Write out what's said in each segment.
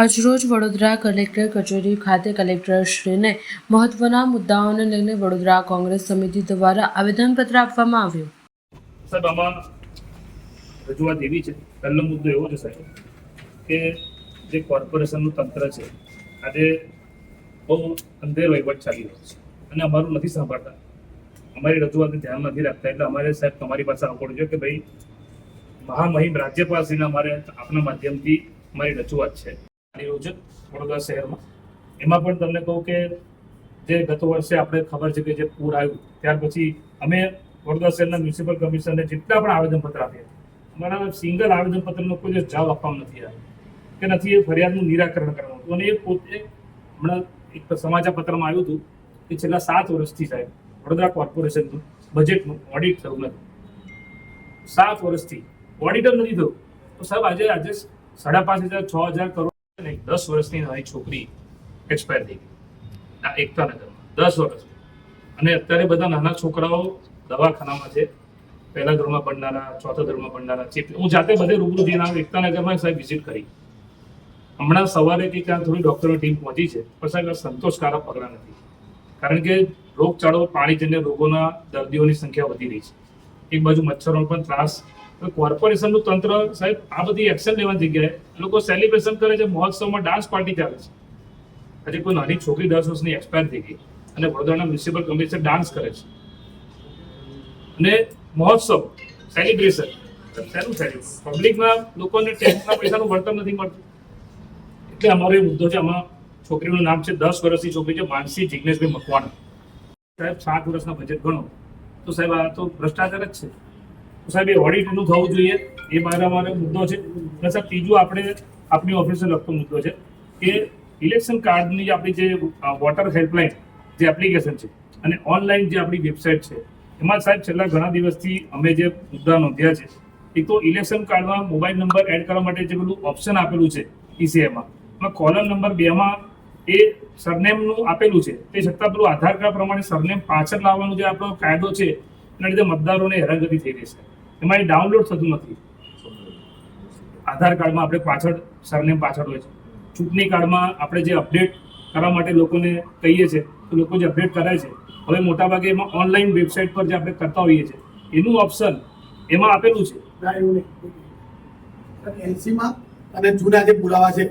આજરોજ વડોદરા કલેક્ટર કચેરી ખાતે કલેક્ટરશ્રીને મહત્વના મુદ્દાઓને લઈને વડોદરા કોંગ્રેસ સમિતિ દ્વારા આવેદનપત્ર આપવામાં આવ્યું. સાહેબ, આમાં રજૂઆત એવી છે, પહેલો મુદ્દો એવો છે સાહેબ, કે જે કોર્પોરેશનનું તંત્ર છે, આજે બહુ અંધેર વહીવટ ચાલી રહ્યો છે અને અમારું નથી સાંભળતા. અમારી રજૂઆતને ધ્યાન નથી રાખતા, એટલે અમારે સાહેબ તમારી પાસે આવવું કે ભાઈ, મહામહિમ રાજ્યપાલશ્રીને અમારે આપના માધ્યમથી અમારી રજૂઆત છે. ચાલી છે વડોદરા શહેરમાં. એમાં પણ તમને કહું કે જે ગત વર્ષે આપણે ખબર છે કે જે પૂર આવ્યું, ત્યાર પછી અમે વડોદરા શહેરના મ્યુનિસિપલ કમિશનરને જેટલા પણ આવેદનપત્ર આપ્યા અમારા સિંગલ આવેદનપત્રનો કોઈ જવાબ આપવામાં નથી આવ્યો, કે નથી એ ફરિયાદનું નિરાકરણ કરવાનું હતું. અને એ પોતે હમણાં એક સમાચાર પત્રમાં આવ્યું હતું કે છેલ્લા સાત વર્ષથી સાહેબ, વડોદરા કોર્પોરેશનનું બજેટનું ઓડિટ થયું નથી સાત વર્ષથી ઓડિટર નથી થયું. તો સાહેબ, આજે આજે સાડા પાંચ હજાર, છ હજાર કરોડ દસ વર્ષની નાની છોકરી એક્સપાયર થઈ ગઈ. એકતા નગરમાં દસ વર્ષ. અને અત્યારે બધા નાના છોકરાઓ દવાખાનામાં છે. પહેલા ધોરણમાં ભણનારા, ચોથા ધોરણમાં ભણનારા છે હું જાતે બધે રૂબરૂ જઈને એકતા નગરમાં સાહેબ વિઝિટ કરી. હમણાં સવારે કે ત્યાં થોડી ડૉક્ટરની ટીમ પહોંચી છે. પણ સાહેબ સંતોષકારક પગલાં નથી. કારણ કે રોગચાળો પાણીજન્ય રોગોના દર્દીઓની સંખ્યા વધી રહી છે. એક બાજુ મચ્છરોનો પણ ત્રાસ કોર્પોરેશનનું તંત્ર સાહેબ, આ બધી એક્શન લેવાની જગ્યાએ લોકો સેલિબ્રેશન કરે છે, મહોત્સવમાં ડાન્સ પાર્ટી ચાલે છે. આજે કોઈ નાની છોકરી દસ વર્ષની એક્સપાયર થઈ ગઈ અને વડોદરાના મ્યુનિસિપલ કમિશનર ડાન્સ કરે છે. અને મહોત્સવ સેલિબ્રેશન શેનું સેલિબ્રેશન પબ્લિકના લોકોને ટેક્સના પૈસાનું વળતર નથી મળતું. એટલે અમારો એ મુદ્દો છે, આમાં છોકરીનું નામ છે, દસ વર્ષની છોકરી છે, માનસી જિજ્ઞેશભાઈ મકવાણા. સાહેબ, સાત વર્ષના બજેટ ગણો. તો સાહેબ, આ તો ભ્રષ્ટાચાર જ છે. સાહેબ, એ ઓડિટનું થવું જોઈએ. એ મારા મારો મુદ્દો છે. સાહેબ, ત્રીજું આપણે આપણી ઓફિસે લગતો મુદ્દો છે કે ઇલેક્શન કાર્ડની આપણી જે વોટર હેલ્પલાઇન જે એપ્લિકેશન છે અને ઓનલાઈન જે આપણી વેબસાઇટ છે, એમાં સાહેબ, છેલ્લા ઘણા દિવસથી અમે જે મુદ્દા નોંધ્યા છે એક તો ઇલેક્શન કાર્ડમાં મોબાઈલ નંબર એડ કરવા માટે જે પેલું ઓપ્શન આપેલું છે ઈસીઆઈમાં એમાં કોલમ નંબર બેમાં એ સરનેમનું આપેલું છે. તે છતાં પેલું આધાર કાર્ડ પ્રમાણે સરનેમ પાછળ લાવવાનો જે આપણો કાયદો છે, એના લીધે મતદારોને હેરાનગતિ થઈ રહી છે. એમાં એ ડાઉનલોડ થતું નથી. આધાર કાર્ડમાં આપણે પાછળ સરનેમ પાછળ હોય છે. ચૂંટણી કાર્ડમાં આપણે જે અપડેટ કરવા માટે લોકોને કહીએ છીએ તો લોકો જે અપડેટ કરાય છે હવે મોટાભાગે એમાં ઓનલાઈન વેબસાઇટ પર જે આપણે કરતા હોઈએ છીએ એનું ઓપ્શન એમાં આપેલું છે. એલસીમાં અને જૂના જે પુરાવા છે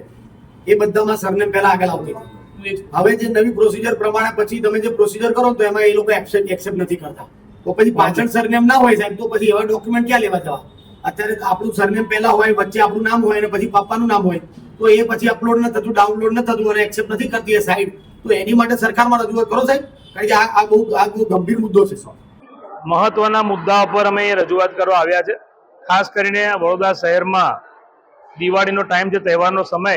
એ બધામાં સરનેમ પહેલા આગળ આવતી હતી. હવે જે નવી પ્રોસિજર પ્રમાણે પછી તમે જે પ્રોસિજર કરો તો એમાં એ લોકો એક્સેપ્ટ એક્સેપ્ટ નથી કરતા. તો પછી પાછળ સરનેમ ના હોય સાહેબ, તો પછી એવા ડોક્યુમેન્ટ ક્યાં લેવા જવા? અત્યારે આપણું સરનેમ પહેલા હોય, વચ્ચે આપણું નામ હોય અને પછી પપ્પાનું નામ હોય. તો એ પછી અપલોડ ન થતું ડાઉનલોડ ન થતું અને એક્સેપ્ટ નથી કરતી એ સાઈડ તો એની માટે સરકારમાં રજૂઆત કરો સાહેબ, કારણ કે આ બહુ આ બહુ ગંભીર મુદ્દો છે. મહત્વના મુદ્દા પર અમે રજૂઆત કરવા આવ્યા છે. ખાસ કરીને વડોદરા શહેરમાં દિવાળીનો ટાઈમ છે તહેવારનો સમય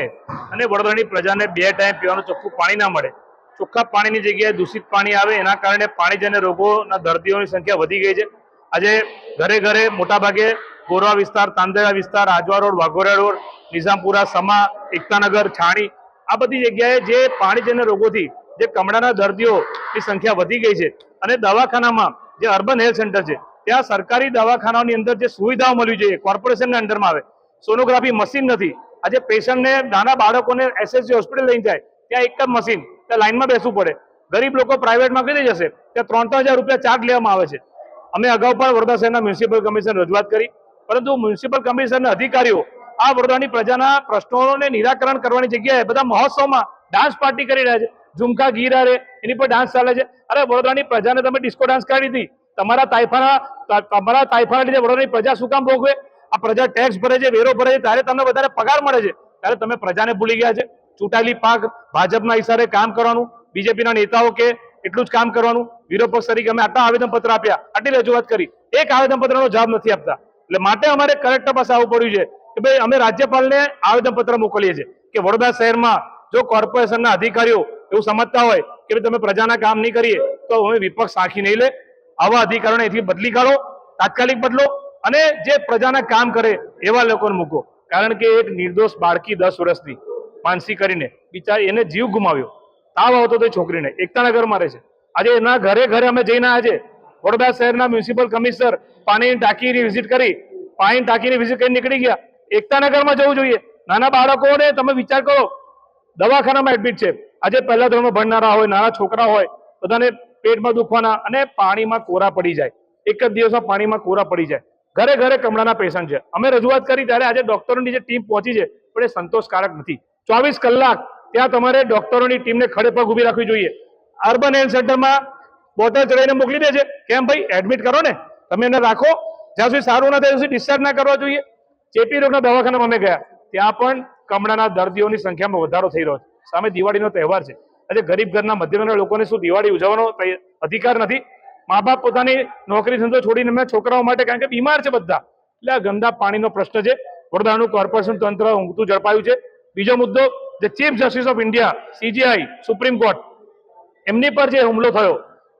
અને વડોદરાની પ્રજાને બે ટાઈમ પીવાનું ચોખ્ખું પાણી ના મળે. ચોખ્ખા પાણીની જગ્યાએ દૂષિત પાણી આવે, એના કારણે પાણીજન્ય રોગોના દર્દીઓની સંખ્યા વધી ગઈ છે. આજે ઘરે ઘરે મોટાભાગે ગોરવા વિસ્તાર તાંદેરા વિસ્તાર, આજવા રોડ, વાઘોરા રોડ, નિઝામપુરા, સમા, એકતાનગર, છાણી, આ બધી જગ્યાએ જે પાણીજન્ય રોગોથી, જે કમળાના દર્દીઓની સંખ્યા વધી ગઈ છે અને દવાખાનામાં જે અર્બન હેલ્થ સેન્ટર છે, ત્યાં સરકારી દવાખાનાઓની અંદર જે સુવિધાઓ મળવી જોઈએ કોર્પોરેશનના અંડરમાં આવે. સોનોગ્રાફી મશીન નથી. આજે પેશન્ટને નાના બાળકોને એસએસજી હોસ્પિટલ લઈને જાય, ત્યાં એક જ મશીન ત્યાં લાઈનમાં બેસવું પડે. ગરીબ લોકો પ્રાઇવેટમાં કઈ જશે, ત્યાં ત્રણ ત્રણ હજાર રૂપિયા ચાર્જ લેવામાં આવે છે. અમે અગાઉ પણ વડોદરા શહેરના મ્યુનિસિપલ કમિશનર રજૂઆત કરી, પરંતુ મ્યુનિસિપલ કમિશનરના અધિકારીઓ આ વડોદરાની પ્રજાના પ્રશ્નોને નિરાકરણ કરવાની જગ્યાએ બધા મહોત્સવમાં ડાન્સ પાર્ટી કરી રહ્યા છે. ઝુમકા ગીરા રે એની પર ડાન્સ ચાલે છે. અરે, વડોદરાની પ્રજાને તમે ડિસ્કો ડાન્સ કાઢી હતી. તમારા તાઇફાના તમારા તાઇફાના લીધે વડોદરાની પ્રજા શું કામ ભોગવે? આ પ્રજા ટેક્સ ભરે છે, વેરો ભરે છે, ત્યારે તમને વધારે પગાર મળે છે. ત્યારે તમે પ્રજાને ભૂલી ગયા છે. ચૂંટાયેલી પાક ભાજપના હિસારે કામ કરવાનું, બીજેપીના નેતાઓ કે એટલું જ કામ કરવાનું. વિરોધ પક્ષ તરીકે અમે આટલા આવેદનપત્ર આપ્યા, આટલી રજૂઆત કરી. એક આવેદનપત્રનો જવાબ નથી આપતા. એટલે માટે અમારે કલેક્ટર પાસે આવવું પડ્યું છે કે ભાઈ અમે રાજ્યપાલને આવેદનપત્ર મોકલીએ છીએ કે વડોદરા શહેરમાં જો કોર્પોરેશનના અધિકારીઓ એવું સમજતા હોય કે ભાઈ તમે પ્રજાના કામ નહીં કરીએ, તો અમે વિપક્ષ સાખી નહીં લે. આવા અધિકારોને એથી બદલી કાઢો, તાત્કાલિક બદલો અને જે પ્રજાના કામ કરે એવા લોકોને મૂકો. કારણ કે એક નિર્દોષ બાળકી દસ વર્ષની માનસી કરીને બિચારી એને જીવ ગુમાવ્યો. તાવ આવતો તો છોકરીને. એકતાનગરમાં રહે છે. આજે એના ઘરે ઘરે અમે જઈને આજે વડોદરા શહેરના મ્યુનિસિપલ કમિશનર પાણીની ટાંકીની વિઝિટ કરી, પાણીની ટાંકીની વિઝિટ કરી નીકળી ગયા. એકતાનગરમાં જવું જોઈએ. નાના બાળકોને તમે વિચાર કરો. દવાખાનામાં એડમિટ છે. આજે પહેલા ધોરણમાં ભણનારા હોય, નાના છોકરા હોય, બધાને પેટમાં દુખવાના અને પાણીમાં કોરા પડી જાય. એક જ દિવસમાં પાણીમાં કોરા પડી જાય. ઘરે ઘરે કમળાના પેશન્ટ છે. અમે રજૂઆત કરી ત્યારે આજે ડોક્ટરોની જે ટીમ પહોંચી છે, પણ એ સંતોષકારક નથી. ચોવીસ કલાક ત્યાં તમારે ડોક્ટરોની ટીમને ખડે પગ ઊભી રાખવી જોઈએ. અર્બન હેલ્થ સેન્ટરમાં બોટલ ચડાવીને મોકલી દે છે કેમ ભાઈ? એડમિટ કરો ને. તમે એને રાખો. જ્યાં સુધી સારું ના થાય સુધી ડિસ્ચાર્જ ના કરવા જોઈએ. ચેપી રોગના દવાખાનામાં અમે ગયા. ત્યાં પણ કમળાના દર્દીઓની સંખ્યામાં વધારો થઈ રહ્યો છે. સામે દિવાળીનો તહેવાર છે. આજે ગરીબ ઘરના મધ્યમના લોકોને શું દિવાળી ઉજવવાનો અધિકાર નથી? મા બાપ પોતાની નોકરી ધંધો છોડીને એમના છોકરાઓ માટે કારણ કે બીમાર છે બધા. એટલે આ ગંદા પાણીનો પ્રશ્ન છે. વડોદરાનું કોર્પોરેશન તંત્ર ઊંઘતું ઝડપાયું છે. બીજો મુદ્દો જે chief justice of India CJI supreme court એમની પર જે હુમલો થયો,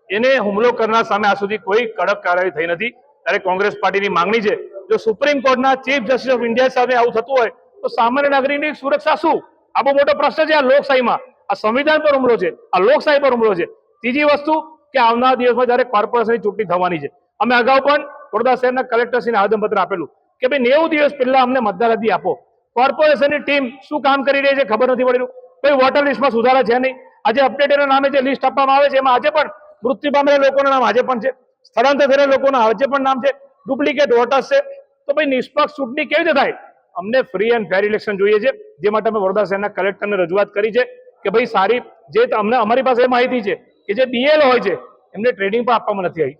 એને હુમલો કરનાર સામે આજ સુધી કોઈ કડક કાર્યવાહી થઈ નથી. ત્યારે કોંગ્રેસ પાર્ટીની માંગણી છે, જો સુપ્રીમ કોર્ટના ચીફ જસ્ટિસ ઓફ ઇન્ડિયા સાથે આવું થતું હોય, તો સામાન્ય નાગરિકની સુરક્ષા શું? આ બહુ મોટો પ્રશ્ન છે આ લોકશાહીમાં. આ સંવિધાન પર હુમલો છે, આ લોકશાહી પર હુમલો છે. ત્રીજી વસ્તુ કે આવનાર દિવસમાં જ્યારે કોર્પોરેશનની ચૂંટણી થવાની છે. અમે અગાઉ પણ વડોદરા શહેરના કલેક્ટરશ્રીને આવેદનપત્ર આપેલું કે ભાઈ નેવું દિવસ પહેલા અમને મતદાર આપો. કોર્પોરેશનની ટીમ શું કામ કરી રહી છે ખબર નથી પડી રહ્યું કોઈ વોટર લિસ્ટમાં સુધારા છે નહીં. આજે અપડેટેના નામે જે લિસ્ટ આપવામાં આવે છે, એમાં આજે પણ મૃત્યુ પામેલા લોકોના નામ આજે પણ છે. સ્થળાંતર થયેલા લોકોના આજે પણ નામ છે. ડુપ્લિકેટ વોટર્સ છે. તો ભાઈ નિષ્પક્ષ ચૂંટણી કેવી રીતે થાય? અમને ફ્રી એન્ડ ફેર ઇલેક્શન જોઈએ છે. જે માટે અમે વડોદરા શહેરના કલેક્ટરને રજૂઆત કરી છે કે ભાઈ સારી જે અમને, અમારી પાસે માહિતી છે કે જે બીએલ હોય છે, એમને ટ્રેનિંગ પણ આપવામાં નથી આવી.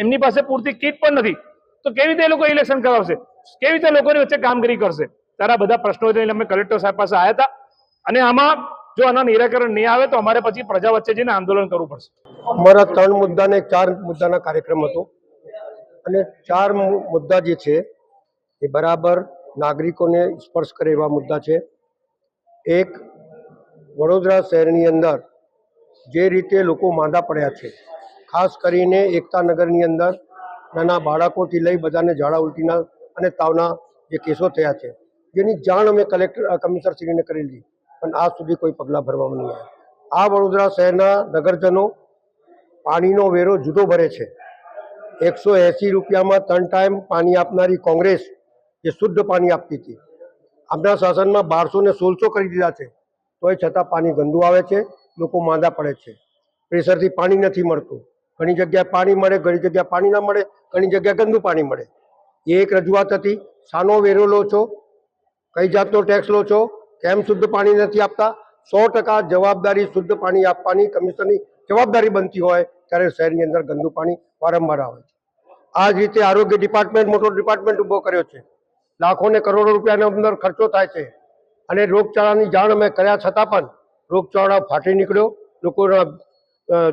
એમની પાસે પૂરતી કીટ પણ નથી. તો કેવી રીતે એ લોકો ઇલેક્શન કરાવશે? કેવી રીતે લોકોની વચ્ચે કામગીરી કરશે? તારા બધા પ્રશ્નો લઈને અમે કલેક્ટર સાહેબ પાસે આવ્યા હતા. અને આમાં જો આના નિરાકરણ નહીં આવે તો અમારે પછી પ્રજા વચ્ચે જઈને આંદોલન કરવું પડશે. અમારા ત્રણ મુદ્દાને ચાર મુદ્દાના કાર્યક્રમ હતો. અને ચાર મુદ્દા જે છે, એ બરાબર નાગરિકોને સ્પર્શ કરે એવા મુદ્દા છે. એક, વડોદરા શહેરની અંદર જે રીતે લોકો માંદા પડ્યા છે, ખાસ કરીને એકતા નગરની અંદર નાના બાળકોથી લઈ બધાને ઝાડા ઉલટીના અને તાવના જે કેસો થયા છે જેની જાણ અમે કલેક્ટર અ, કમિશનરશ્રીને કરેલી. પણ આજ સુધી કોઈ પગલાં ભરવામાં નહીં આવ્યા. આ વડોદરા શહેરના નગરજનો પાણીનો વેરો જુદો ભરે છે. એકસો એંસી રૂપિયામાં ત્રણ ટાઈમ પાણી આપનારી કોંગ્રેસ જે શુદ્ધ પાણી આપતી હતી. આપણા શાસનમાં બારસો ને સોળસો કરી દીધા છે. તોય છતાં પાણી ગંદુ આવે છે લોકો માંદા પડે છે. પ્રેશરથી પાણી નથી મળતું. ઘણી જગ્યાએ પાણી મળે ઘણી જગ્યાએ પાણી ના મળે ઘણી જગ્યાએ ગંદુ પાણી મળે. એ એક રજૂઆત હતી શાનો વેરો લો છો કઈ જાતનો ટેક્સ લો છો? કેમ શુદ્ધ પાણી નથી આપતા? સો ટકા જવાબદારી શુદ્ધ પાણી આપવાની કમિશનની જવાબદારી બનતી હોય ત્યારે શહેરની અંદર ગંદુ પાણી વારંવાર આવે છે. આ જ રીતે આરોગ્ય ડિપાર્ટમેન્ટ મોટો ડિપાર્ટમેન્ટ ઊભો કર્યો છે. લાખો ને કરોડો રૂપિયાનો અંદર ખર્ચો થાય છે. અને રોગચાળાની જાણ અમે કર્યા છતાં પણ રોગચાળા ફાટી નીકળ્યો. લોકોના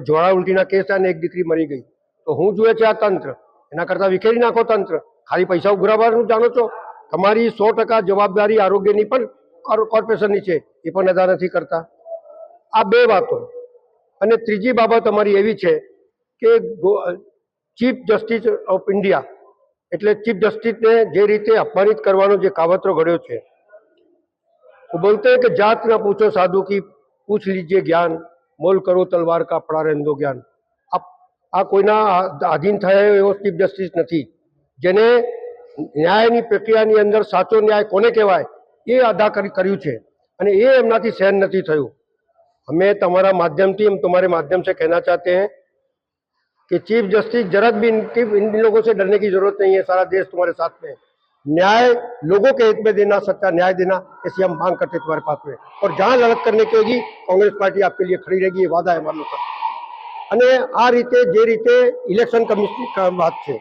જોડા ઉલટીના કેસ અને એક દીકરી મરી ગઈ. તો હું જુએ છે આ તંત્ર? એના કરતાં વિખેરી નાખો તંત્ર. ખાલી પૈસા ઉઘરાવવાનું જાણો છો? તમારી સો ટકા જવાબદારી આરોગ્યની પણ કોર્પોરેશનની છે, એ પણ અદા નથી કરતા. આ બે વાતો. અને ત્રીજી બાબત અમારી એવી છે કે ચીફ જસ્ટિસ ઓફ ઇન્ડિયા, એટલે ચીફ જસ્ટિસને જે રીતે અપમાનિત કરવાનો જે કાવતરો ઘડ્યો છે, હું બોલતો કે જાત ના પૂછો સાધુ કી, પૂછ લીજે જ્ઞાન, મોલ કરો તલવાર કા પડા રહેંદો જ્ઞાન. આ કોઈના આધીન થયા એવો ચીફ જસ્ટિસ નથી. જેને ન્યાયની પ્રક્રિયાની અંદર સાચો ન્યાય કોને કહેવાય એ અદા કરી કર્યું છે અને એ એમનાથી સહન નથી થયું हमें तुम्हारा माध्यम थी हम तुम्हारे माध्यम से कहना चाहते हैं कि चीफ जस्टिस जरा भी इनकी इन लोगों से डरने की जरूरत नहीं है सारा देश तुम्हारे साथ में है। न्याय लोगों के हित में देना सच्चा न्याय देना ऐसी हम मांग करते हैं तुम्हारे पास में और जहां लड़त करने की होगी कांग्रेस पार्टी आपके लिए खड़ी रहेगी ये वादा है हमारे लोग का અને આ રીતે જે રીતે ઇલેક્શન કમિશન વાત છે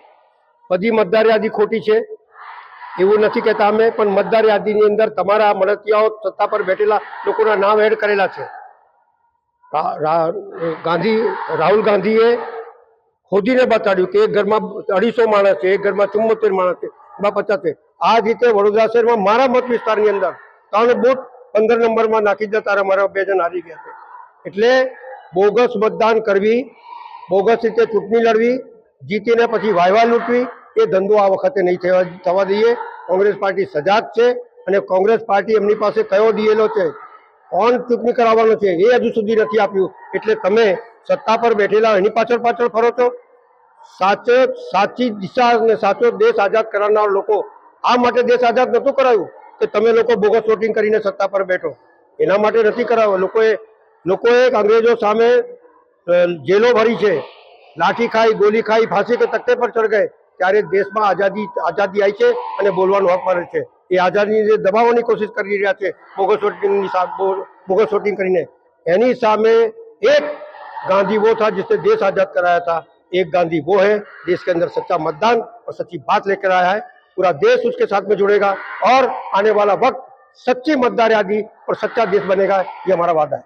બધી મતદાર યાદી ખોટી છે, એવું નથી કહેતા અમે, પણ મતદાર યાદીની અંદર તમારા મળતિયાઓ સત્તા પર બેઠેલા લોકોના નામ એડ કરેલા છે. ગાંધી, રાહુલ ગાંધીએ ખોદીને બતાડ્યું કે એક ઘરમાં અઢીસો માણસ છે, એક ઘરમાં ચુમ્મોતેર માણસ છે, એમાં પચાસ આ જ રીતે વડોદરા શહેરમાં મારા મત વિસ્તારની અંદર ત્રણ બોટ પંદર નંબરમાં નાખી તારા મારા બે જણ હારી ગયા છે. એટલે બોગસ મતદાન કરવી, બોગસ રીતે ચૂંટણી લડવી જીતીને પછી વાયવા લૂંટવી, એ ધંધો આ વખતે નહીં થવા થવા દઈએ. કોંગ્રેસ પાર્ટી સજાગ છે અને કોંગ્રેસ પાર્ટી એમની પાસે કયો ડીએલઓ છે? કોણ ચૂંટણી કરાવવાનો છે એ હજુ સુધી નથી આપ્યું. એટલે તમે સત્તા પર બેઠેલા એની પાછળ પાછળ ફરો છો. સાચે સાચી દિશા અને સાચો દેશ આઝાદ કરાવનાર લોકો આ માટે દેશ આઝાદ નહોતું કરાયું કે તમે લોકો બોગસ વોટિંગ કરીને સત્તા પર બેઠો. એના માટે નથી કરાવ્યો લોકોએ લોકોએ અંગ્રેજો સામે જેલો ભરી છે. લાઠી ખાઈ ગોલી ખાઈ ફાંસી કે તકતે પર ચડ ગયે ત્યારે દેશમાં આઝાદી આઝાદી આવી છે અને બોલવાનો હક મળે છે એ આઝાદીને દબાવવાની કોશિશ કરી રહ્યા છે બોગસ વોટિંગની બોગસ વોટિંગ કરીને એની સામે એક गांधी वो था जिसने देश आजाद कराया था एक गांधी वो है देश के अंदर सच्चा मतदान और सच्ची बात लेकर आया है पूरा देश उसके साथ में जुड़ेगा और आने वाला वक्त सच्चे मतदार आदि और सच्चा देश बनेगा ये हमारा वादा है